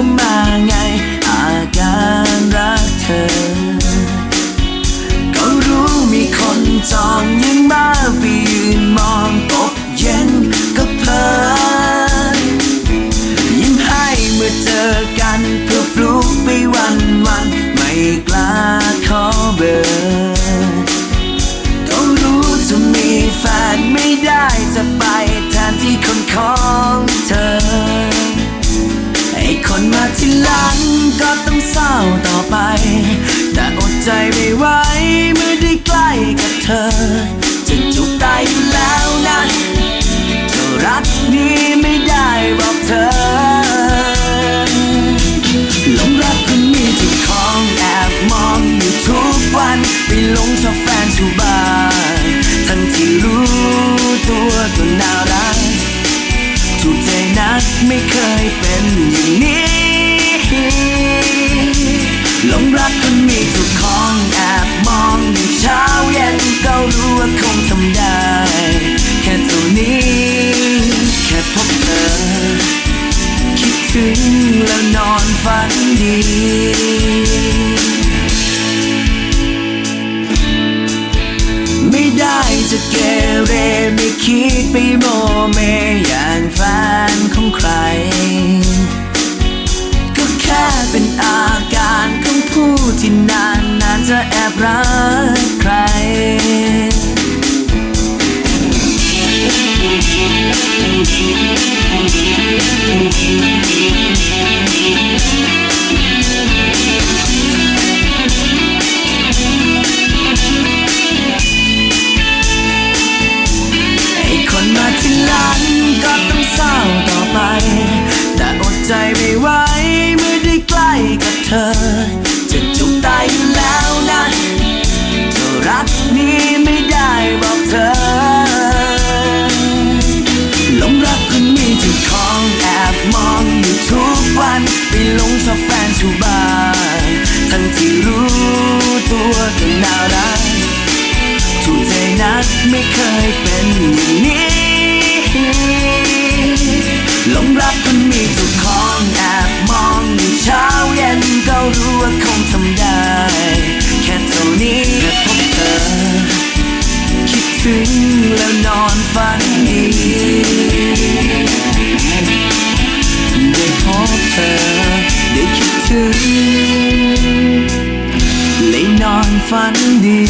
ามาไง อาการรักเธอ ก็รู้มีคนจอง ที่หลังก็ต้องเศร้าต่อไป แต่อดใจไม่ไหวเมื่อได้ใกล้กับเธอ จะจุบตาอยู่แล้วนะเธอรักนี้ไม่ได้บอกเธอหลงรักคนนี้ที่ของแอบมองอยู่ทุกวันไปหลงชอบแฟนชูบานทั้งที่รู้ตัวก็น่ารักถูกใจนักไม่เคยเป็นอย่างนี้ ฝันดีไม่ได้จะเกเรไม่คิดไปโมเมอย่างแฟนของใคร ก็แค่เป็นอาการของผู้ที่นานนานจะแอบรักใครักไม่เคยเป็นอย่างนี้หลงรักคนมีเจ้าของแอบมองเช้าเย็นก็รู้ว่าคงทำได้ แค่เท่านี้แค่พบเธอ คิดถึงแล้วนอนฝันดีได้พบเธอได้คิดถึงเลยนอนฝันดี